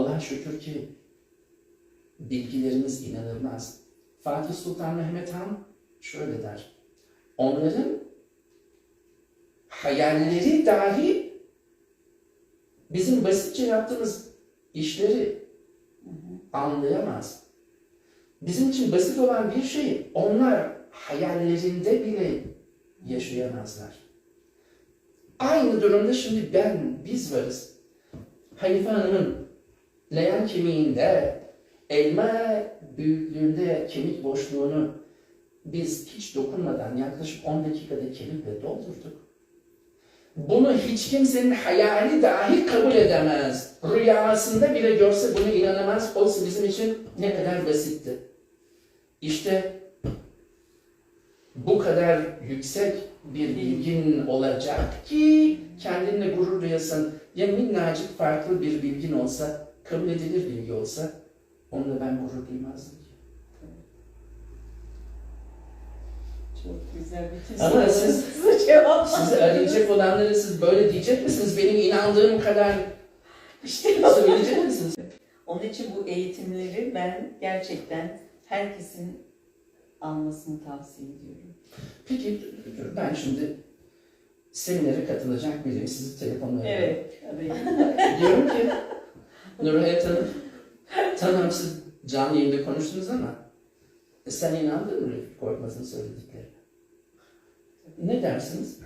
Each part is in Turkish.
Allah'a şükür ki bilgilerimiz inanılmaz. Fatih Sultan Mehmet Han şöyle der. Onların hayalleri dahi bizim basitçe yaptığımız işleri anlayamaz. Bizim için basit olan bir şeyi onlar hayallerinde bile yaşayamazlar. Aynı durumda şimdi ben, biz varız. Hanife Hanım'ın leğen kemiğinde, elma büyüklüğünde kemik boşluğunu biz hiç dokunmadan yaklaşık 10 dakikada kemikle doldurduk. Bunu hiç kimsenin hayali dahi kabul edemez. Rüyasında bile görse bunu inanamaz. Oysa bizim için ne kadar basitti. İşte bu kadar yüksek bir bilgin olacak ki kendinle gurur duyasın. Ya minnacık farklı bir bilgin olsa, kabul edilir bilgi olsa onunla ben gurur duymazdım. Çok güzel bir Ama siz- Sizi arayacak olanlara siz böyle diyecek misiniz? Benim inandığım kadar İşte söyleyecek misiniz? Onun için bu eğitimleri ben gerçekten herkesin almasını tavsiye ediyorum. Peki ben şimdi seminere katılacak biriyim. Sizi telefonla. Evet. Diyorum ki Nurhayat Hanım, tamam siz canlı yayında konuştunuz ama e, sen inandın mı Refik Korkmaz'ın söylediklerine? Ne dersiniz?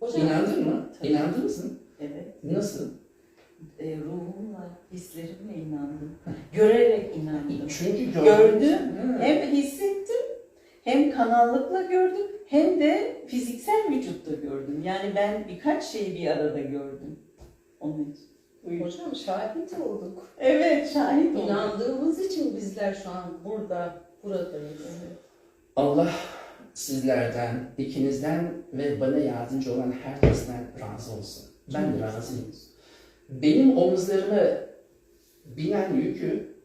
Hocam, İnandın mı? Tabii. İnandınız mı? Evet. Nasıl? E, ruhumla, hislerimle inandım. Görerek inandım. Çünkü gördüm. Hem hissettim, hem kanallıkla gördüm, hem de fiziksel vücutta gördüm. Yani ben birkaç şeyi bir arada gördüm. Onun için. Hocam şahit olduk. Evet, şahit oldum. İnandığımız için bizler şu an burada, buradayız. Allah sizlerden, ikinizden ve bana yardımcı olan herkesten razı olsun. Ben de razıyım. Benim omuzlarıma binen yükü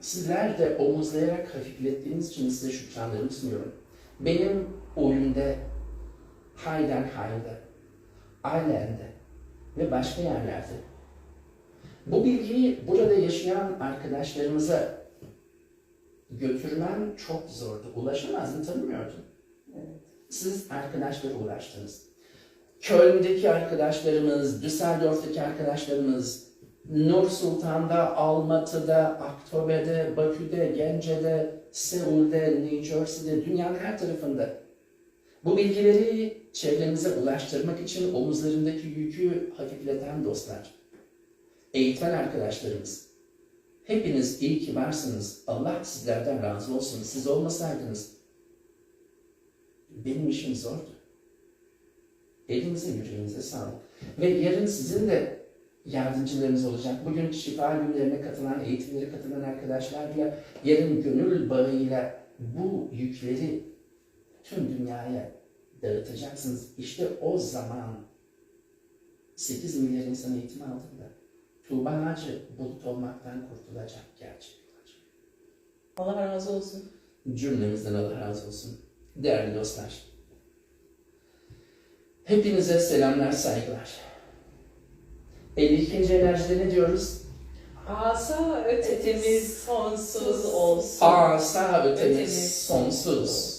sizler de omuzlayarak hafiflettiğiniz için size şükranlarımı sunuyorum. Benim oyunda, hayden hayda, ailende ve başka yerlerde bu bilgiyi burada yaşayan arkadaşlarımıza götürmem çok zordu. Ulaşamazdım, tanımıyordum. Evet. Siz arkadaşlara ulaştınız. Köln'deki arkadaşlarımız, Düsseldorf'taki arkadaşlarımız, Nur Sultan'da, Almatı'da, Aktobe'de, Bakü'de, Gence'de, Seul'de, New Jersey'de, dünyanın her tarafında. Bu bilgileri çevremize ulaştırmak için omuzlarındaki yükü hafifleten dostlar. Eğitmen arkadaşlarımız, hepiniz iyi ki varsınız. Allah sizlerden razı olsun. Siz olmasaydınız benim işim zordu. Elinize yüreğinize sağlık. Ve yarın sizin de yardımcılarınız olacak. Bugün şifa günlerine katılan, eğitimlere katılan arkadaşlarla yarın gönül bağıyla bu yükleri tüm dünyaya dağıtacaksınız. İşte o zaman 8 milyar insan eğitim aldığında Tuğba Hacı bulut olmaktan kurtulacak gerçek olacak. Allah razı olsun. Cümlemizden Allah razı olsun. Değerli dostlar. Hepinize selamlar, saygılar. 52. enerjide ne diyoruz? Asa ötemiz sonsuz olsun. Asa ötemiz Ötemiz sonsuz.